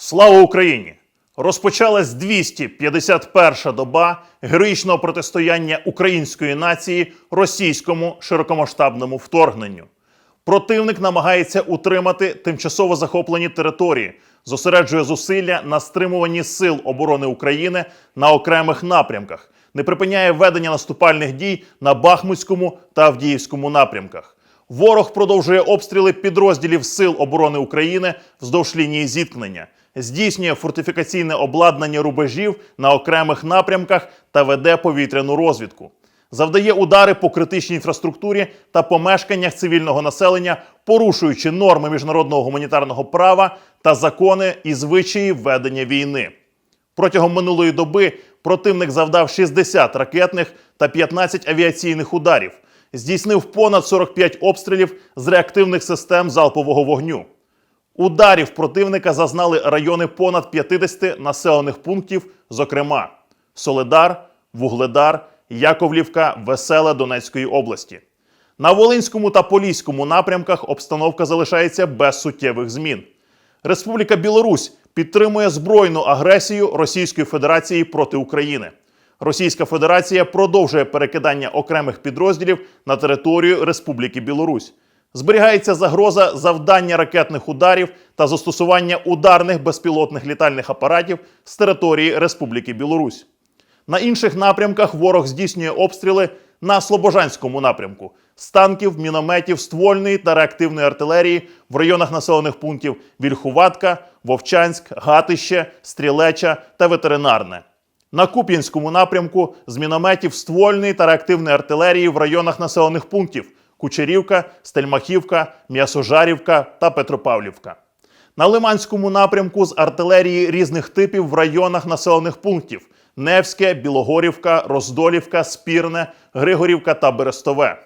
Слава Україні! Розпочалась 251-ша доба героїчного протистояння української нації російському широкомасштабному вторгненню. Противник намагається утримати тимчасово захоплені території, зосереджує зусилля на стримуванні сил оборони України на окремих напрямках, не припиняє ведення наступальних дій на Бахмутському та Авдіївському напрямках. Ворог продовжує обстріли підрозділів Сил оборони України вздовж лінії зіткнення, здійснює фортифікаційне обладнання рубежів на окремих напрямках та веде повітряну розвідку. Завдає удари по критичній інфраструктурі та помешканнях цивільного населення, порушуючи норми міжнародного гуманітарного права та закони і звичаї ведення війни. Протягом минулої доби противник завдав 60 ракетних та 15 авіаційних ударів, здійснив понад 45 обстрілів з реактивних систем залпового вогню. Ударів противника зазнали райони понад 50 населених пунктів, зокрема Соледар, Вугледар, Яковлівка, Веселе Донецької області. На Волинському та Поліському напрямках обстановка залишається без суттєвих змін. Республіка Білорусь підтримує збройну агресію Російської Федерації проти України. Російська Федерація продовжує перекидання окремих підрозділів на територію Республіки Білорусь. Зберігається загроза завдання ракетних ударів та застосування ударних безпілотних літальних апаратів з території Республіки Білорусь. На інших напрямках ворог здійснює обстріли на Слобожанському напрямку з танків, мінометів, ствольної та реактивної артилерії в районах населених пунктів Вільхуватка, Вовчанськ, Гатище, Стрілеча та Ветеринарне. На Куп'янському напрямку з мінометів ствольної та реактивної артилерії в районах населених пунктів Кучерівка, Стельмахівка, М'ясожарівка та Петропавлівка. На Лиманському напрямку з артилерії різних типів в районах населених пунктів Невське, Білогорівка, Роздолівка, Спірне, Григорівка та Берестове.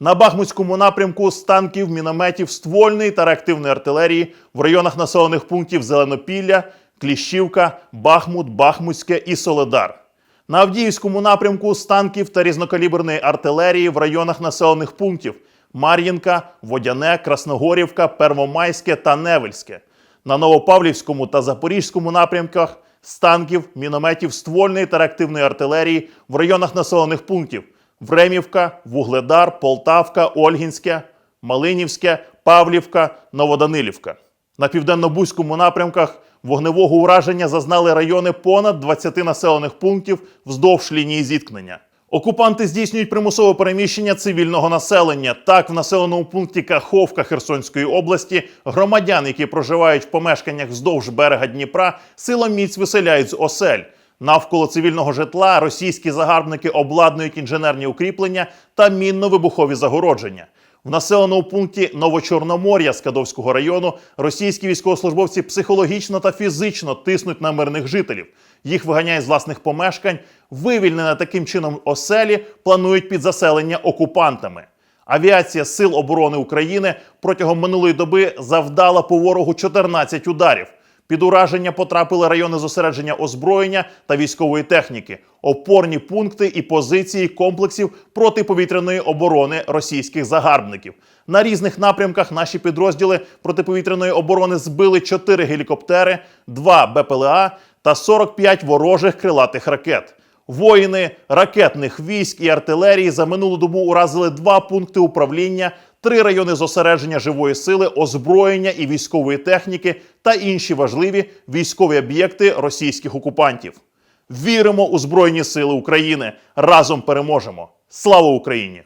На Бахмутському напрямку з танків, мінометів, ствольної та реактивної артилерії в районах населених пунктів Зеленопілля, Кліщівка, Бахмут, Бахмутське і Соледар. На Авдіївському напрямку з танків та різнокаліберної артилерії в районах населених пунктів Мар'їнка, Водяне, Красногорівка, Первомайське та Невельське. На Новопавлівському та Запорізькому напрямках з танків, мінометів, ствольної та реактивної артилерії в районах населених пунктів Времівка, Вугледар, Полтавка, Ольгінське, Малинівське, Павлівка, Новоданилівка. На південно-бузькому напрямках вогневого ураження зазнали райони понад 20 населених пунктів вздовж лінії зіткнення. Окупанти здійснюють примусове переміщення цивільного населення. Так, в населеному пункті Каховка Херсонської області громадян, які проживають в помешканнях вздовж берега Дніпра, силом міць виселяють з осель. Навколо цивільного житла російські загарбники обладнують інженерні укріплення та мінно-вибухові загородження. В населеному пункті Новочорномор'я Скадовського району російські військовослужбовці психологічно та фізично тиснуть на мирних жителів. Їх виганяють з власних помешкань. вивільнене таким чином оселі планують під заселення окупантами. Авіація Сил оборони України протягом минулої доби завдала по ворогу 14 ударів. Під ураження потрапили райони зосередження озброєння та військової техніки, опорні пункти і позиції комплексів протиповітряної оборони російських загарбників. На різних напрямках наші підрозділи протиповітряної оборони збили 4 гелікоптери, 2 БПЛА та 45 ворожих крилатих ракет. Воїни ракетних військ і артилерії за минулу добу уразили два пункти управління, три райони зосередження живої сили, озброєння і військової техніки та інші важливі військові об'єкти російських окупантів. Віримо у Збройні Сили України! Разом переможемо! Слава Україні!